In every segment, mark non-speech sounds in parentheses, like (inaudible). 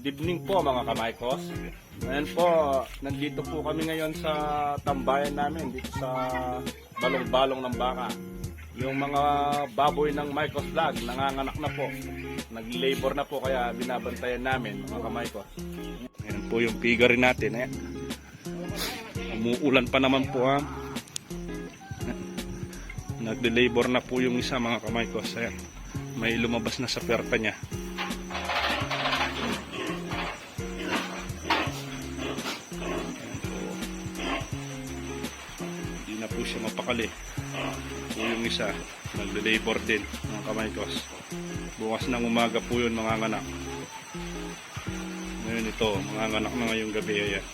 Good evening po mga kamaykos. Ngayon po, nandito po kami ngayon sa tambayan namin dito sa balong-balong ng baka. Yung mga baboy ng Maykos Vlog, nanganganak na po. Nag-labor na po kaya binabantayan namin mga kamaykos. Ngayon po yung figure natin eh. Umuulan pa naman po ha. Nag-labor na po yung isa mga kamaykos. Ayan. May lumabas na sa perta niya. Siya mapakali. Po yung isa, nagle-labor din mga kamaykos. Bukas ng umaga po yun mga anak. Ngayon ito, mga anak na ngayong gabi ayan.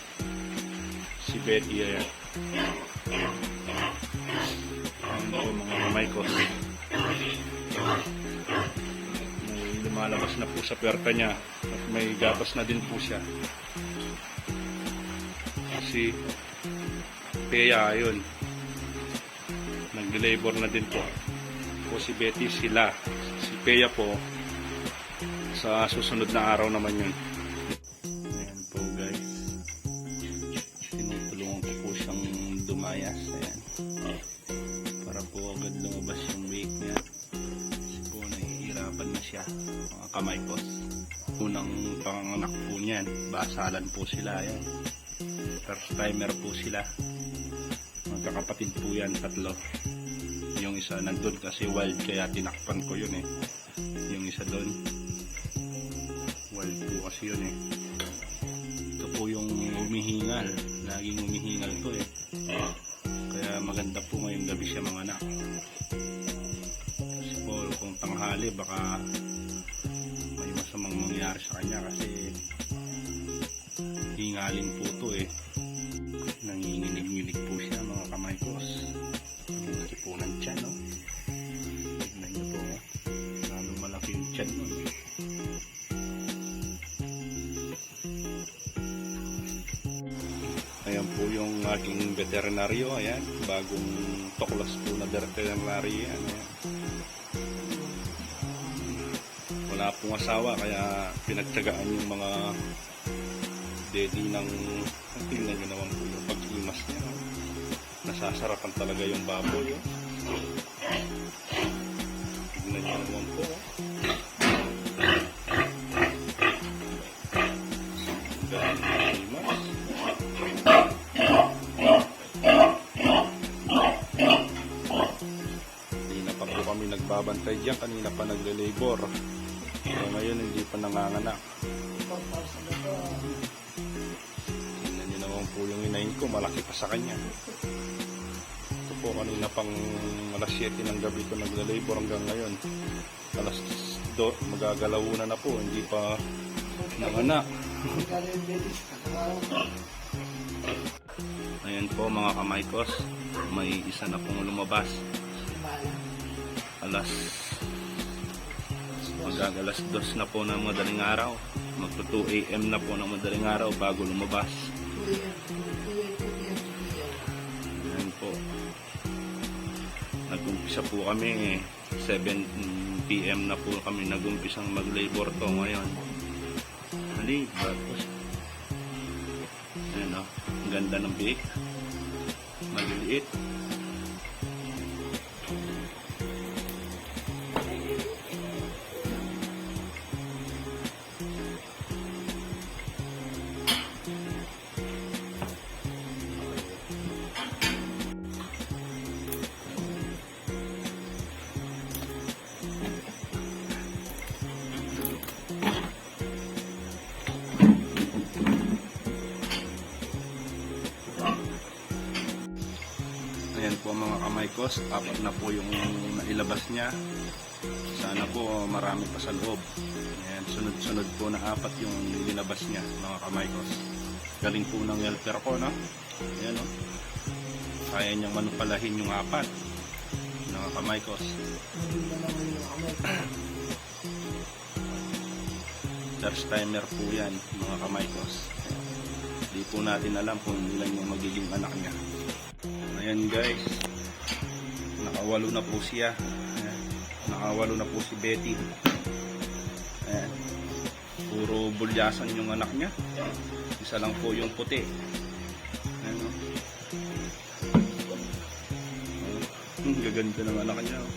Si Betty ayan. Ayan po mga kamaykos. May lumalabas na po sa perta niya at may gatas na din po siya. Si Pea, ayun. Nag-labor na din po. Po si Betty, sila. Si Pea po, sa susunod na araw naman yun. Ayan po guys. Tinutulungan ko po siyang dumayas. Ayan. Para po agad lumabas yung weight niya. Kasi po nahihirapan na siya. Mga kamay ko. Unang panganak po niyan. Basalan po sila. Ayan. First timer po sila. Magkakapatid po yan, tatlo. Yung isa nandun kasi wild kaya tinakpan ko yun eh. Yung isa doon. Wild po kasi yun eh. Ito po yung umihingal. Laging umihingal to eh. Kaya maganda po ngayong gabi siya mga anak. Kasi po kung tanghali baka may masamang mangyari sa kanya kasi hingalin po to eh. Nanginginig-nginig Ayan po yung aking veterinaryo, ayan. Bagong tuklas po na veterinaryo yan. Ayan. Wala pong asawa kaya pinagtyagaan yung mga daddy ng tingnan nyo naman po yung pag-imas niya. Nasasarapan talaga yung baboy. Oh. Tingnan nyo naman po. Nagbabantay dyan. Kanina pa nagle-labor. Pero ngayon hindi pa nanganganak. Tingnan niyo naman po yung inahin ko, malaki pa sa kanya. Ito po kanina pang alas 7 ng gabi ko nagla-labor hanggang ngayon. Alas do, magagalawuna na po, hindi pa nanganak. Ayan po mga kamaykos, may isa na pong lumabas. Alas magagalas dos na po ng madaling araw. Magto 2 a.m. na po ng madaling araw bago lumabas. Ayan po. Nag-umpisa po kami 7 p.m. na po kami nag-umpisang mag-labor to ngayon. Hali, bagos. Ayan o, ang ganda ng bake. Maliliit. Ko, apat na po yung nailabas niya. Sana po marami pa sa loob. Ayan, sunod-sunod po na apat yung nilabas niya mga kamay ko. Galing po ng helper ko, no? Ayan, no? Kaya niyang manupalahin yung apat. Mga kamay ko. First timer po yan, mga kamay ko. Di po natin alam kung ilan yung magiging anak niya. Ayan guys. Nakawalo na po siya. Ayan. Nakawalo na po si Betty. Ayan. Puro bulyasan yung anak niya. Isa lang po yung puti. Ayan o. Oh, (laughs) gaganda ng anak niya. oh.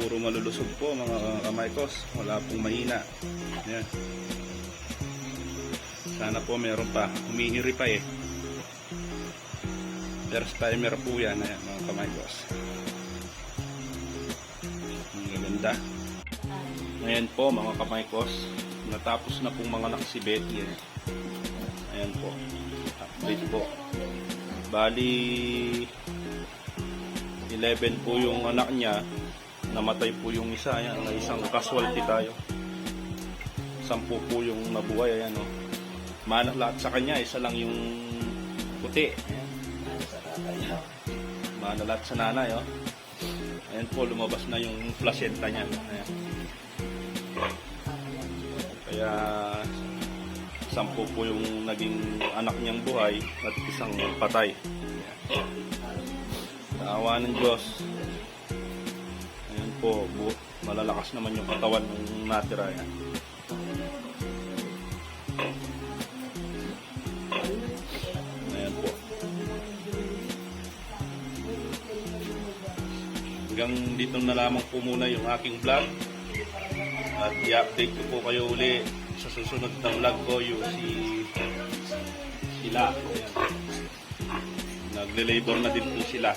Puro malulusog po mga kamaykos. Wala pong mahina. Ayan. Sana po meron pa. Humihiri pa eh. First timer po yan. Ayan mga kamaykos. Ang gaganda. Ayan po mga kamaykos. Natapos na pong mga anak si Betty. Ayan po. Update po. Bali 11 po yung anak niya. Namatay po yung isa. Ayan, may isang casualty tayo. Sampu po yung nabuhay. Ayan o. Mana lahat sa kanya. Isa lang yung puti. Ayan. Mana lahat sa nanay. Oh. Ayan po, lumabas na yung placenta niya. Ayan. Kaya sampu po yung naging anak niyang buhay at isang patay. Naawa ng Diyos. Ayan po, bu malalakas naman yung katawan ng natira yan. Ayan Hanggang dito na lamang po muna yung aking vlog. At i-update ko po kayo uli sa susunod na vlog ko yung si sila. Nagle-labor na din po sila.